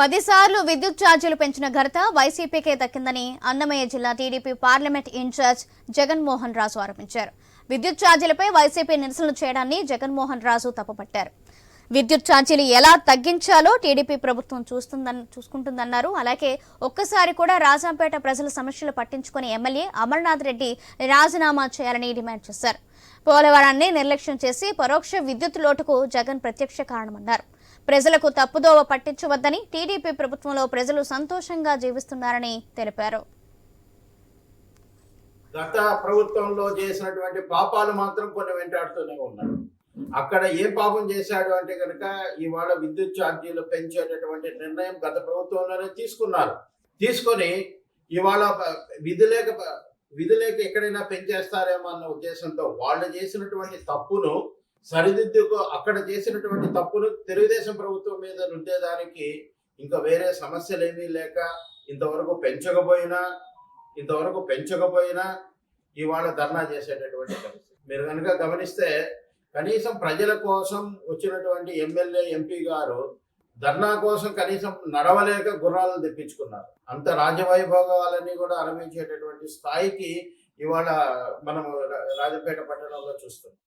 పదిసార్లు విద్యుత్ ఛార్జీలు పెంచిన ఘనత వైసీపీకే దక్కిందని అన్నమయ్య జిల్లా TDP parliament in charge Jaganmohan Raju ఆరోపించారు. విద్యుత్ ఛార్జీలపై వైసీపీ నిరసనలు చేయడాన్ని జగన్మోహన్ రాజు తప్పుపట్టారు. విద్యుత్ ఛార్జీలు ఎలా తగ్గించాలో టీడీపీ ప్రభుత్వం చూస్తుందని చూసుకుంటుందన్నారు. అలాగే ఒక్కసారి కూడా రాజంపేట ప్రజల సమస్యలు పట్టించుకుని ఎమ్మెల్యే అమర్నాథ్ రెడ్డి రాజీనామా చేయాలని డిమాండ్ చేశారు. పోలవరాన్ని నిర్లక్ష్యం చేసి పరోక్ష విద్యుత్ లోటుకు జగన్ ప్రత్యక్ష కారణమన్నారు. ప్రజలకు తప్పుదోవ పట్టించవద్దని టీడీపీ ప్రభుత్వంలో ప్రజలు సంతోషంగా జీవిస్తున్నారని తెలిపారు. గత ప్రభుత్వంలో చేసినటువంటి పాపాలు మాత్రం కొన్ని వెంటాడుతూనే ఉన్నారు. అక్కడ ఏ పాపం చేశాడు అంటే కనుక ఇవాళ విద్యుత్ ఛార్జీలు పెంచేటటువంటి నిర్ణయం గత ప్రభుత్వంలోనే తీసుకున్నారు. తీసుకొని ఇవాళ విధులేక విధి లేక విధి లేక ఎక్కడైనా పెంచేస్తారేమో అన్న ఉద్దేశంతో వాళ్ళు చేసినటువంటి తప్పును సరిదిద్దుకు అక్కడ చేసినటువంటి తప్పును తెలుగుదేశం ప్రభుత్వం మీద రుద్దేదానికి ఇంకా వేరే సమస్యలు ఏమీ లేక ఇంతవరకు పెంచకపోయినా ఇంతవరకు పెంచకపోయినా ఇవాళ ధర్నా చేసేటటువంటి పరిస్థితి. మీరు కనుక గమనిస్తే కనీసం ప్రజల కోసం వచ్చినటువంటి ఎమ్మెల్యే ఎంపీ గారు ధర్నా కోసం కనీసం నడవలేక గుర్రాలను తెప్పించుకున్నారు. అంత రాజవైభోగాలన్నీ కూడా అనుభవించేటటువంటి స్థాయికి ఇవాళ మనం రాజపేట పట్టణంలో చూస్తున్నాం.